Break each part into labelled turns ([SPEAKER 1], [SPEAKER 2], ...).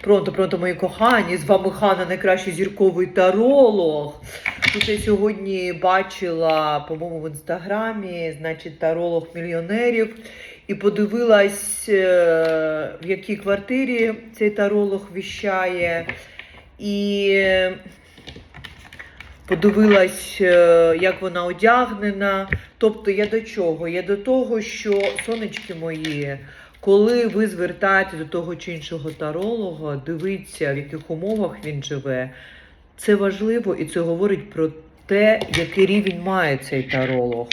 [SPEAKER 1] Пронто, пронто, мої кохані, з вами Хана, найкращий зірковий таролог. Тут я сьогодні бачила, по-моєму, в інстаграмі, значить, таролог мільйонерів. І подивилась, е, в якій квартирі цей таролог віщає. І подивилась, е, як вона одягнена. Тобто я до чого? Я до того, що сонечки мої, коли ви звертаєте до того чи іншого таролога, дивіться, в яких умовах він живе. Це важливо і це говорить про те, який рівень має цей таролог.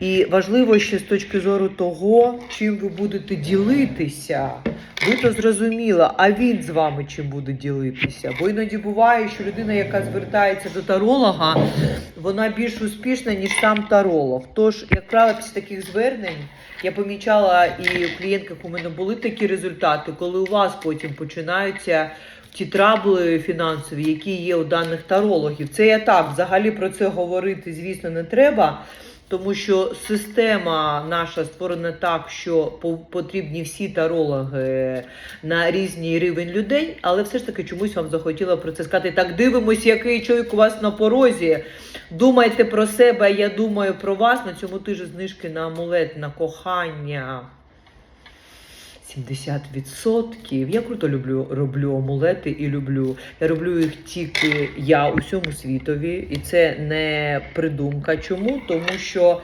[SPEAKER 1] І важливо ще з точки зору того, чим ви будете ділитися. Ви то зрозуміла, а він з вами чим буде ділитися. Бо іноді буває, що людина, яка звертається до таролога, вона більш успішна, ніж сам таролог. Тож, як правило, після таких звернень я помічала, і у клієнтках у мене були такі результати, коли у вас потім починаються ті трабли фінансові, які є у даних тарологів. Це я так, взагалі про це говорити, звісно, не треба. Тому що система наша створена так, що по- потрібні всі тарологи на різний рівень людей, але все ж таки чомусь вам захотіла про це сказати. Так дивимось, який чоловік у вас на порозі. Думайте про себе, я думаю про вас. На цьому тижні знижки на амулет, на кохання. 70%. Я круто люблю роблю амулети і люблю. Я роблю їх тільки я у всьому світові, і це не придумка. Чому? Тому що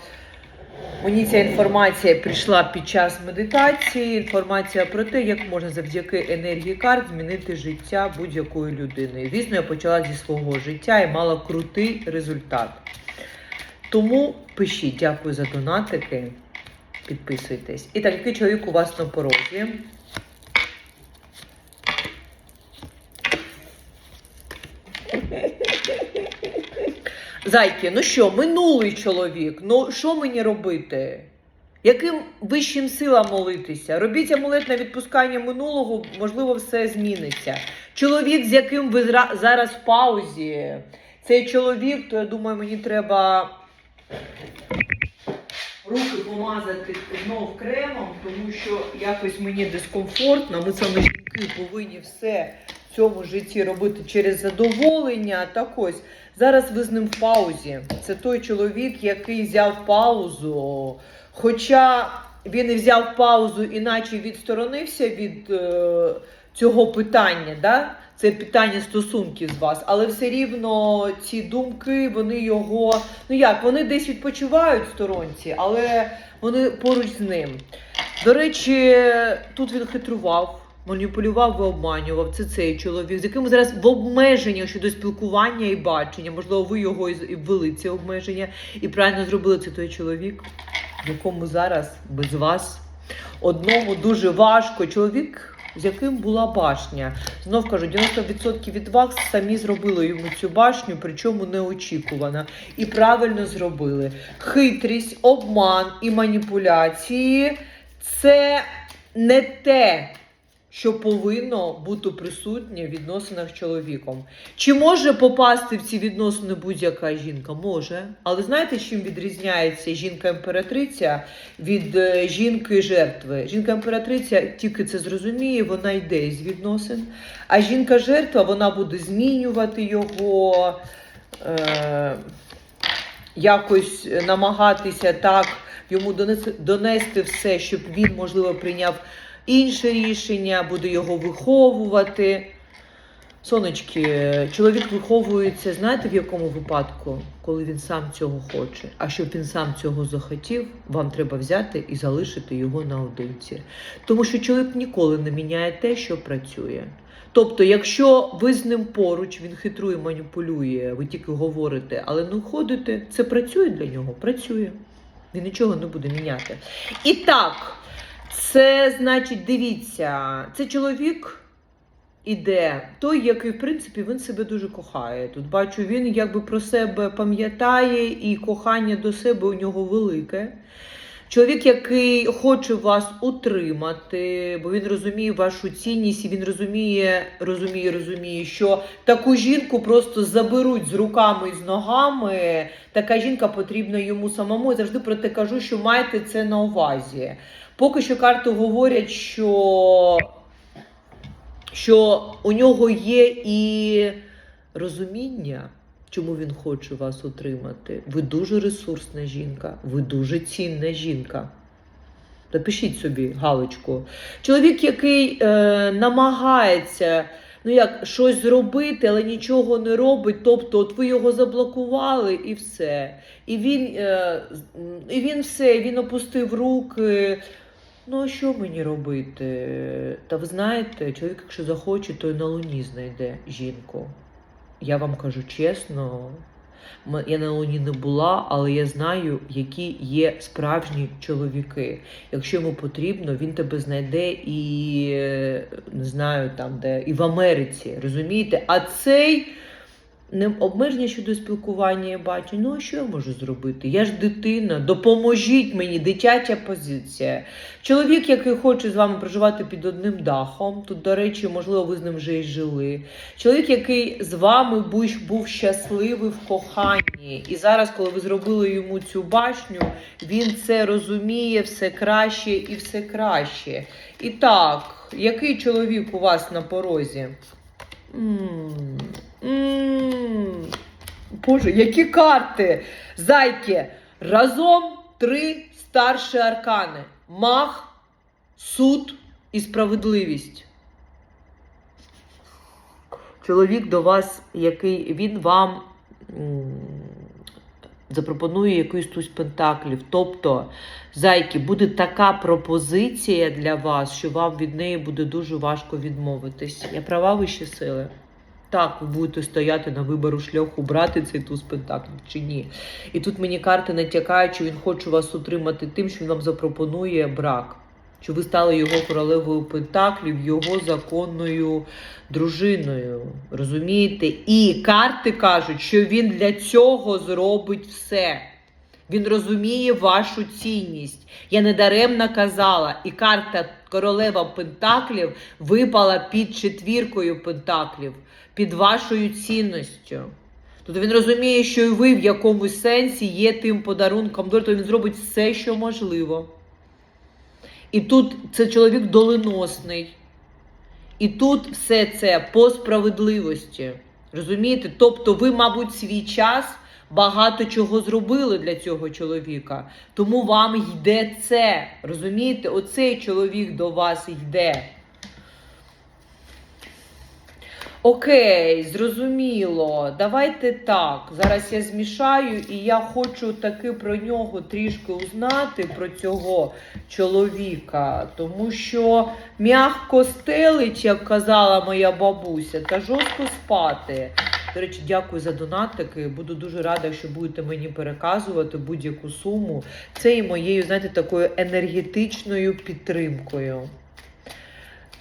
[SPEAKER 1] мені ця інформація прийшла під час медитації. Інформація про те, як можна завдяки енергії карт змінити життя будь-якої людини. Звісно, я почала зі свого життя і мала крутий результат. Тому пишіть, дякую за донатики. Підписуйтесь. І так, який чоловік у вас на порозі? Зайки, ну що, минулий чоловік, ну що мені робити? Яким вищим силам молитися? Робіть амулет на відпускання минулого, можливо, все зміниться. Чоловік, з яким ви зараз в паузі, цей чоловік, то я думаю, мені треба руки помазати знов кремом, тому що якось мені дискомфортно. Ми саме жінки повинні все в цьому житті робити через задоволення. Так ось зараз ви з ним в паузі. Це той чоловік, який взяв паузу. Хоча він і взяв паузу, іначе відсторонився від е, цього питання. Да? Це питання стосунків з вас, але все рівно ці думки, вони його. Ну як, вони десь відпочивають сторонці, але вони поруч з ним. До речі, тут він хитрував, маніпулював і обманював. Це цей чоловік, з яким зараз в обмеженнях щодо спілкування і бачення. Можливо, ви його і ввели ці обмеження, і правильно зробили це той чоловік, якому зараз без вас одному дуже важко. Чоловік. З яким була башня. Знов кажу, 90% від вас самі зробили йому цю башню, причому неочікувано. І правильно зробили. Хитрість, обман і маніпуляції це не те, що повинно бути присутнє в відносинах з чоловіком. Чи може попасти в ці відносини будь-яка жінка? Може. Але знаєте, чим відрізняється жінка-імператриця від е, жінки-жертви? Жінка-імператриця тільки це зрозуміє, вона йде із відносин. А жінка-жертва вона буде змінювати його, е, якось намагатися так йому донести все, щоб він, можливо, прийняв інше рішення, буде його виховувати. Сонечки, чоловік виховується, знаєте, в якому випадку, коли він сам цього хоче. А щоб він сам цього захотів, вам треба взяти і залишити його наодинці. Тому що чоловік ніколи не міняє те, що працює. Тобто, якщо ви з ним поруч, він хитрує, маніпулює, ви тільки говорите, але не ходите, це працює для нього? Працює. Він нічого не буде міняти. І так, це значить, дивіться, це чоловік іде, той, який, в принципі, він себе дуже кохає. Тут бачу, він якби про себе пам'ятає, і кохання до себе у нього велике. Чоловік, який хоче вас утримати, бо він розуміє вашу цінність, і він розуміє, розуміє, розуміє, що таку жінку просто заберуть з руками і з ногами. Така жінка потрібна йому самому. Я завжди про те кажу, що майте це на увазі. Поки що карти говорять, що що у нього є і розуміння, чому він хоче вас отримати. Ви дуже ресурсна жінка, ви дуже цінна жінка. Напишіть собі галочку. Чоловік, який е, намагається ну як, щось зробити, але нічого не робить. Тобто, от ви його заблокували і все. І він, е, і він все, він опустив руки. Ну, а що мені робити? Та ви знаєте, чоловік, якщо захоче, то й на луні знайде жінку. Я вам кажу чесно, я на луні не була, але я знаю, які є справжні чоловіки. Якщо йому потрібно, він тебе знайде і е, не знаю там де, і в Америці, розумієте? А цей не обмеження щодо спілкування я бачу. Ну а що я можу зробити? Я ж дитина, допоможіть мені, дитяча позиція. Чоловік, який хоче з вами проживати під одним дахом. Тут, до речі, можливо, ви з ним вже й жили. Чоловік, який з вами був, був щасливий в коханні. І зараз, коли ви зробили йому цю башню, він це розуміє все краще і все краще. І так, який чоловік у вас на порозі? М, м. Боже, які карти! Зайки! Разом три старші аркани: мах, суд і справедливість. Чоловік до вас, який він вам запропонує якийсь туз пентаклів. Тобто, зайки, буде така пропозиція для вас, що вам від неї буде дуже важко відмовитись. Я права вищі сили? Так, ви будете стояти на вибору шляху, брати цей туз пентаклів чи ні. І тут мені карти натякають, що він хоче вас утримати тим, що він вам запропонує брак. Що ви стали його королевою пентаклів, його законною дружиною. Розумієте? І карти кажуть, що він для цього зробить все. Він розуміє вашу цінність. Я недаремно казала, і карта королева Пентаклів випала під четвіркою Пентаклів, під вашою цінністю. Тобто він розуміє, що і ви в якомусь сенсі є тим подарунком, тобто він зробить все, що можливо. І тут це чоловік доленосний. І тут все це по справедливості. Розумієте? Тобто, ви, мабуть, свій час багато чого зробили для цього чоловіка. Тому вам йде це. Розумієте? Оцей чоловік до вас йде. Окей, зрозуміло. Давайте так. Зараз я змішаю, і я хочу таки про нього трішки узнати, про цього чоловіка. Тому що м'ягко стелить, як казала моя бабуся, та жорстко спати. До речі, дякую за донатики. Буду дуже рада, що будете мені переказувати будь-яку суму. Це і моєю, знаєте, такою енергетичною підтримкою.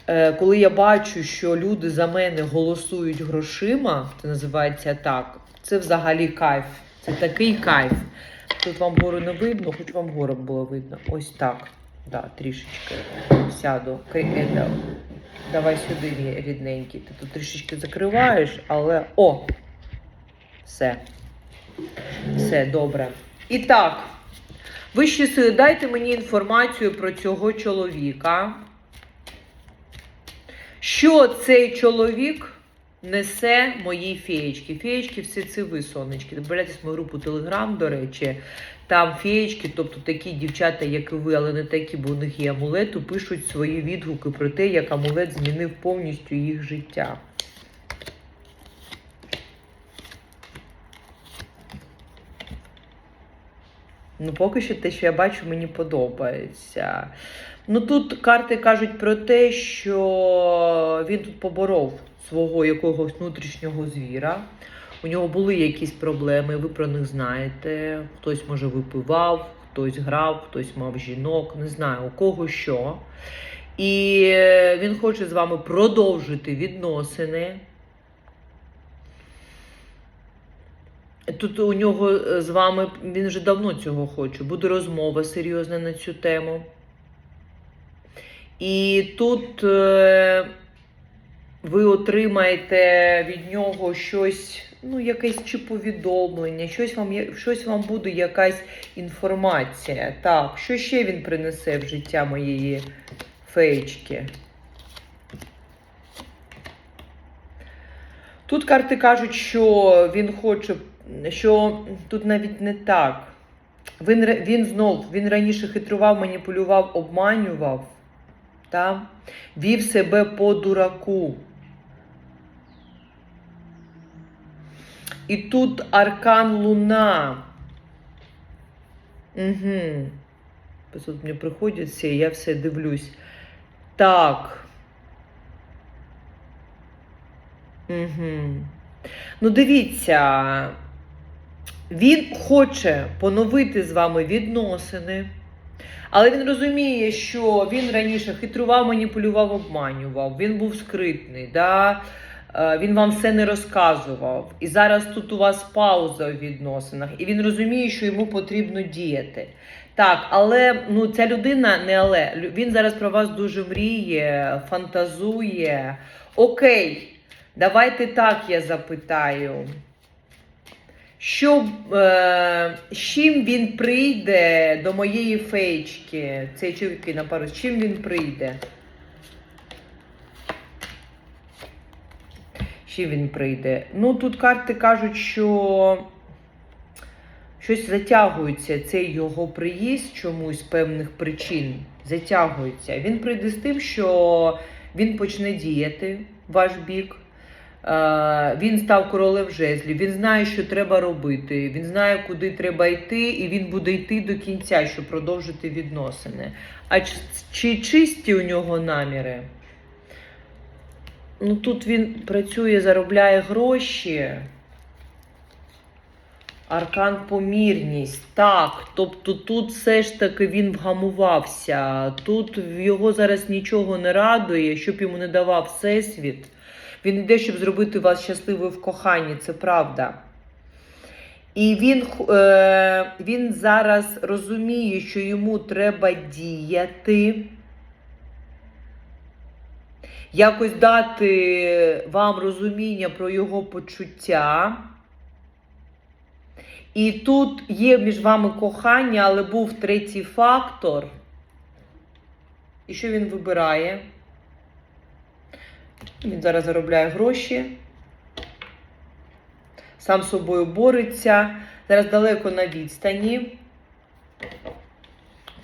[SPEAKER 1] Е, Коли я бачу, що люди за мене голосують грошима, це називається так. Це взагалі кайф. Це такий кайф. Тут вам гору не видно, хоч вам гору було видно. Ось так. Да, трішечки сяду. Е, Давай сюди, рідненький. Ти тут трішечки закриваєш, але о! Все. Все добре. І так, вищі сили, дайте мені інформацію про цього чоловіка. Що цей чоловік несе моїй феєчки? Феєчки всі це ви, сонечки. Добавляйтесь в мою групу Телеграм, до речі. Там феєчки, тобто такі дівчата, як і ви, але не такі, бо у них є амулети, пишуть свої відгуки про те, як амулет змінив повністю їх життя. Ну, поки що те, що я бачу, мені подобається. Ну тут карти кажуть про те, що він тут поборов свого якогось внутрішнього звіра. У нього були якісь проблеми, ви про них знаєте. Хтось, може, випивав, хтось грав, хтось мав жінок, не знаю, у кого що. І е, він хоче з вами продовжити відносини. Тут у нього е, з вами, він вже давно цього хоче. Буде розмова серйозна на цю тему. І тут е, ви отримаєте від нього щось, ну, якесь чи повідомлення, щось вам, щось вам буде якась інформація. Так, що ще він принесе в життя моєї феєчки? Тут карти кажуть, що він хоче, що тут навіть не так. Він, він знов, він раніше хитрував, маніпулював, обманював, та? вів себе по дураку. І тут аркан Луна. Угу. Тут мені приходять всі, я все дивлюсь. Так. Угу. Ну, дивіться, він хоче поновити з вами відносини, але він розуміє, що він раніше хитрував, маніпулював, обманював, він був скритний, да? е, він вам все не розказував. І зараз тут у вас пауза у відносинах, і він розуміє, що йому потрібно діяти. Так, але ну, ця людина не але. Він зараз про вас дуже мріє, фантазує. Окей, давайте так я запитаю. Що, е, чим він прийде до моєї феєчки? Цей чоловік на пару, чим він прийде? Чим він прийде? Ну, тут карти кажуть, що щось затягується цей його приїзд чомусь з певних причин. Затягується. Він прийде з тим, що він почне діяти ваш бік. Він став королем жезлів, він знає, що треба робити, він знає, куди треба йти, і він буде йти до кінця, щоб продовжити відносини. А чи, чи чисті у нього наміри? Ну тут він працює, заробляє гроші. Аркан помірність. Так, тобто тут все ж таки він вгамувався. Тут його зараз нічого не радує, щоб йому не давав всесвіт. Він йде, щоб зробити вас щасливою в коханні, це правда. І він, е, він зараз розуміє, що йому треба діяти, якось дати вам розуміння про його почуття. І тут є між вами кохання, але був третій фактор. І що він вибирає? Він зараз заробляє гроші, сам собою бореться, зараз далеко на відстані.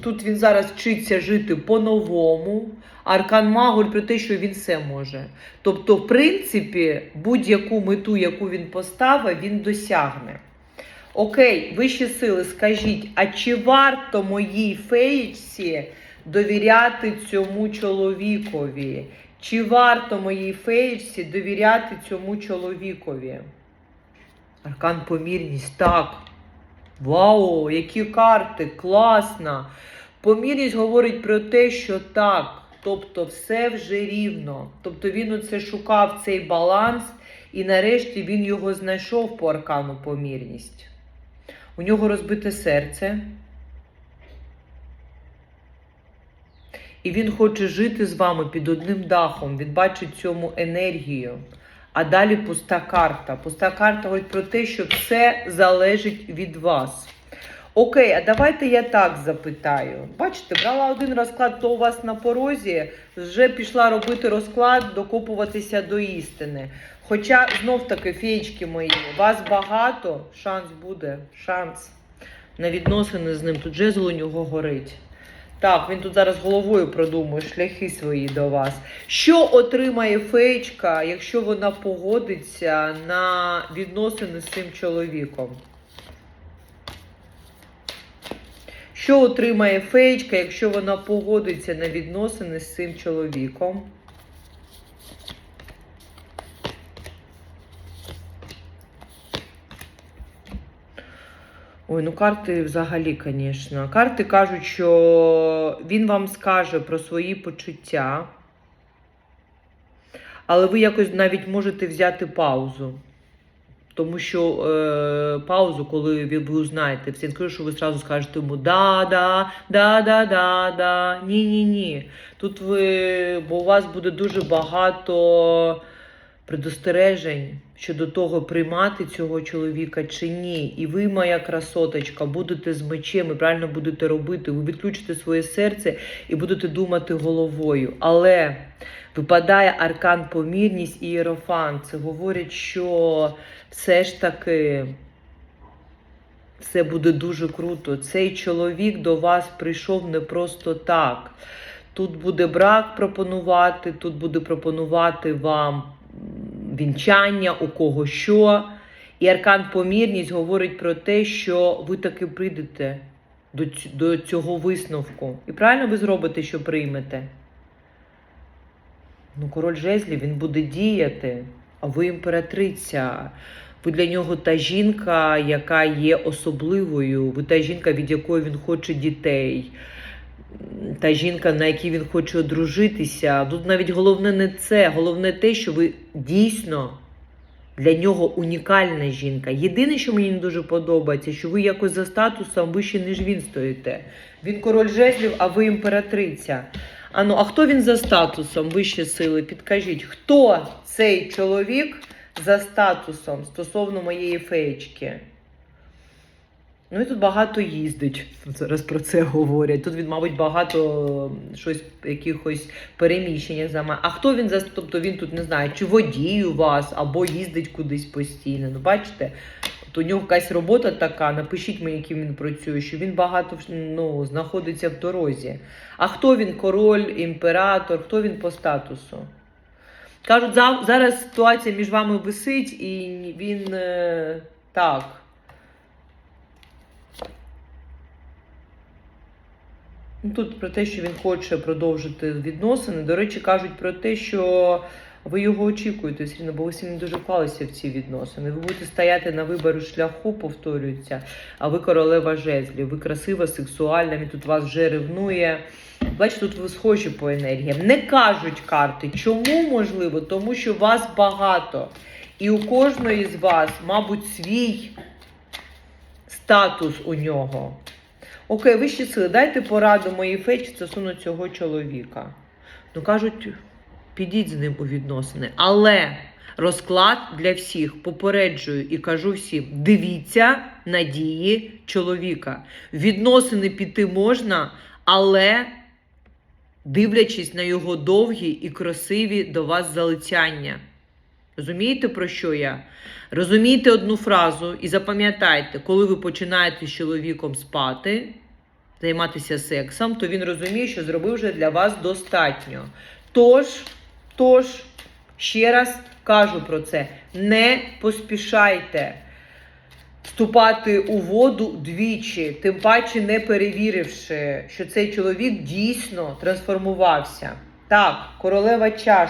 [SPEAKER 1] Тут він зараз вчиться жити по-новому. Аркан Магуль про те, що він все може. Тобто, в принципі, будь-яку мету, яку він поставив, він досягне. Окей, вищі сили, скажіть, а чи варто моїй феєчці довіряти цьому чоловікові? Чи варто моїй феєчці довіряти цьому чоловікові? Аркан помірність, так. Вау, які карти, класно. Помірність говорить про те, що так, тобто все вже рівно. Тобто він оце шукав цей баланс, і нарешті він його знайшов по аркану помірність. У нього розбите серце. І він хоче жити з вами під одним дахом. Він бачить цьому енергію. А далі пуста карта. Пуста карта говорить про те, що все залежить від вас. Окей, а давайте я так запитаю. Бачите, брала один розклад, то у вас на порозі, вже пішла робити розклад, докопуватися до істини. Хоча, знов таки, феєчки мої, вас багато, шанс буде, шанс на відносини з ним. Тут жезл у нього горить. Так, він тут зараз головою продумує шляхи свої до вас. Що отримає феєчка, якщо вона погодиться на відносини з цим чоловіком? Що отримає феєчка, якщо вона погодиться на відносини з цим чоловіком? Ой, ну карти взагалі, звісно. Карти кажуть, що він вам скаже про свої почуття, але ви якось навіть можете взяти паузу. Тому що е, паузу, коли ви, ви узнаєте, всі скажу, що ви одразу скажете йому да, да, да, да, да, да. Ні, ні, ні. Тут ви, бо у вас буде дуже багато предостережень щодо того, приймати цього чоловіка чи ні. І ви, моя красоточка, будете з мечем і правильно будете робити. Ви відключите своє серце і будете думати головою. Але випадає аркан помірність і єрофан. Це говорить, що все ж таки. Все буде дуже круто. Цей чоловік до вас прийшов не просто так. Тут буде брак пропонувати, тут буде пропонувати вам вінчання, у кого що. І аркан помірність говорить про те, що ви таки прийдете до, цього висновку. І правильно ви зробите, що приймете. Ну, король жезлів він буде діяти, а ви імператриця. Ви для нього та жінка, яка є особливою. Ви та жінка, від якої він хоче дітей. Та жінка, на якій він хоче одружитися. Тут навіть головне не це, головне те, що ви дійсно для нього унікальна жінка. Єдине, що мені дуже подобається, що ви якось за статусом вище, ніж він стоїте. Він король жезлів, а ви імператриця. А ну, а хто він за статусом вище сили? Підкажіть, хто цей чоловік за статусом стосовно моєї феєчки? Ну і тут багато їздить. Зараз про це говорять. Тут він, мабуть, багато щось, якихось переміщення займає. А хто він за тобто він тут не знаю, чи водій у вас, або їздить кудись постійно. Ну, бачите, от у нього якась робота така. Напишіть мені, яким він працює, що він багато ну, знаходиться в дорозі. А хто він король, імператор, хто він по статусу? Кажуть, зараз ситуація між вами висить, і він е, так. Тут про те, що він хоче продовжити відносини. До речі, кажуть про те, що ви його очікуєте, все рівно, бо ви не дуже вклалися в ці відносини. Ви будете стояти на вибору шляху, повторюється, а ви королева жезлів. Ви красива, сексуальна, він тут вас вже ревнує. Бачите, тут ви схожі по енергіям. Не кажуть карти. Чому можливо? Тому що вас багато. І у кожної з вас, мабуть, свій статус у нього. Окей, вищі сили, дайте пораду моїй фечі стосовно цього чоловіка. Ну, кажуть, підіть з ним у відносини. Але розклад для всіх попереджую і кажу всім: дивіться на дії чоловіка. Відносини піти можна, але дивлячись на його довгі і красиві до вас залицяння. Розумієте, про що я? Розумійте одну фразу і запам'ятайте, коли ви починаєте з чоловіком спати, займатися сексом, то він розуміє, що зробив вже для вас достатньо. Тож, тож, ще раз кажу про це: не поспішайте вступати у воду двічі, тим паче не перевіривши, що цей чоловік дійсно трансформувався. Так, королева чаш.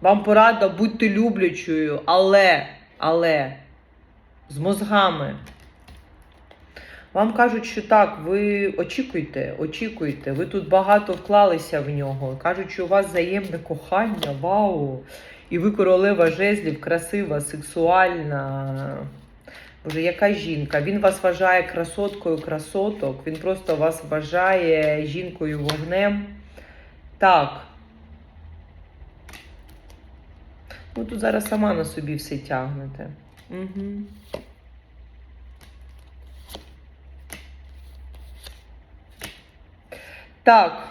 [SPEAKER 1] Вам порада будьте люблячою, але, але з мозгами. Вам кажуть, що так, ви очікуйте, очікуйте. Ви тут багато вклалися в нього. Кажуть, що у вас взаємне кохання, вау! І ви королева жезлів, красива, сексуальна. Боже, яка жінка? Він вас вважає красоткою красоток. Він просто вас вважає жінкою вогнем. Так. Ви тут зараз сама на собі все тягнете. Угу. Так.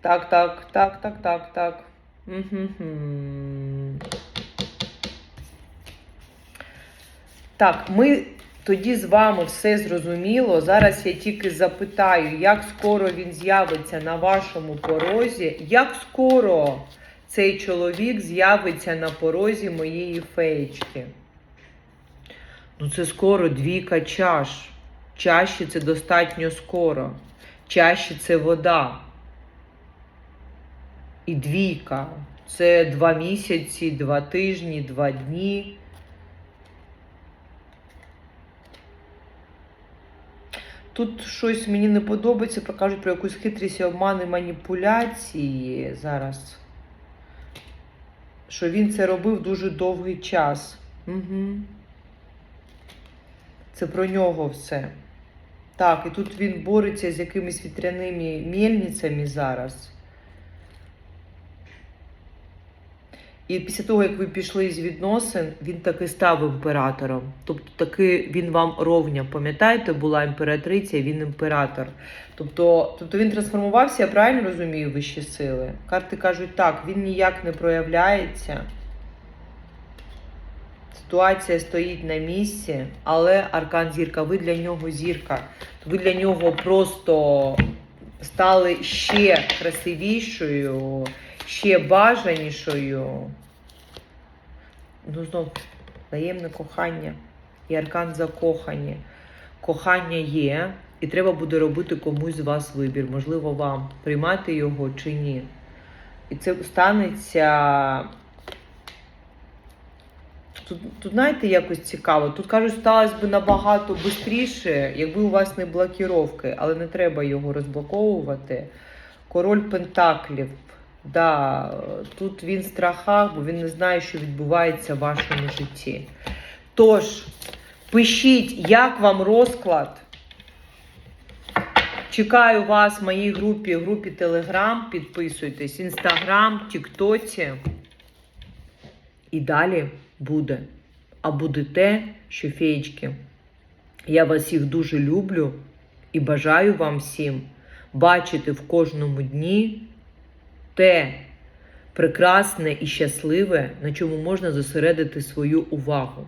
[SPEAKER 1] Так, так, так, так, так, так. Угу. Так, ми тоді з вами все зрозуміло. Зараз я тільки запитаю, як скоро він з'явиться на вашому порозі, як скоро цей чоловік з'явиться на порозі моєї феєчки. Ну, це скоро двійка чаш. Чаші це достатньо скоро. Чаші це вода. І двійка. Це два місяці, два тижні, два дні. Тут щось мені не подобається, кажуть про якусь хитрість, обмани, маніпуляції зараз. Що він це робив дуже довгий час. Угу. Це про нього все. Так, і тут він бореться з якимись вітряними мельницями зараз. І після того, як ви пішли з відносин, він таки став імператором. Тобто таки він вам ровня. Пам'ятаєте, була імператриця, він імператор. Тобто, тобто він трансформувався, я правильно розумію вищі сили. Карти кажуть так, він ніяк не проявляється. Ситуація стоїть на місці, але аркан зірка, ви для нього зірка. Ви для нього просто стали ще красивішою, ще бажанішою. Ну, знов, взаємне кохання і аркан закохані. Кохання є, і треба буде робити комусь з вас вибір, можливо, вам приймати його чи ні. І це станеться. Тут, тут знаєте, якось цікаво. Тут кажуть, сталося б набагато швидше, якби у вас не блокіровки, але не треба його розблоковувати. Король Пентаклів. Да, тут він в страхах, бо він не знає, що відбувається в вашому житті. Тож, пишіть, як вам розклад. Чекаю вас в моїй групі, групі Телеграм. Підписуйтесь, Інстаграм, Тіктоці. І далі буде. А буде те, що феєчки. Я вас всіх дуже люблю і бажаю вам всім бачити в кожному дні те прекрасне і щасливе, на чому можна зосередити свою увагу.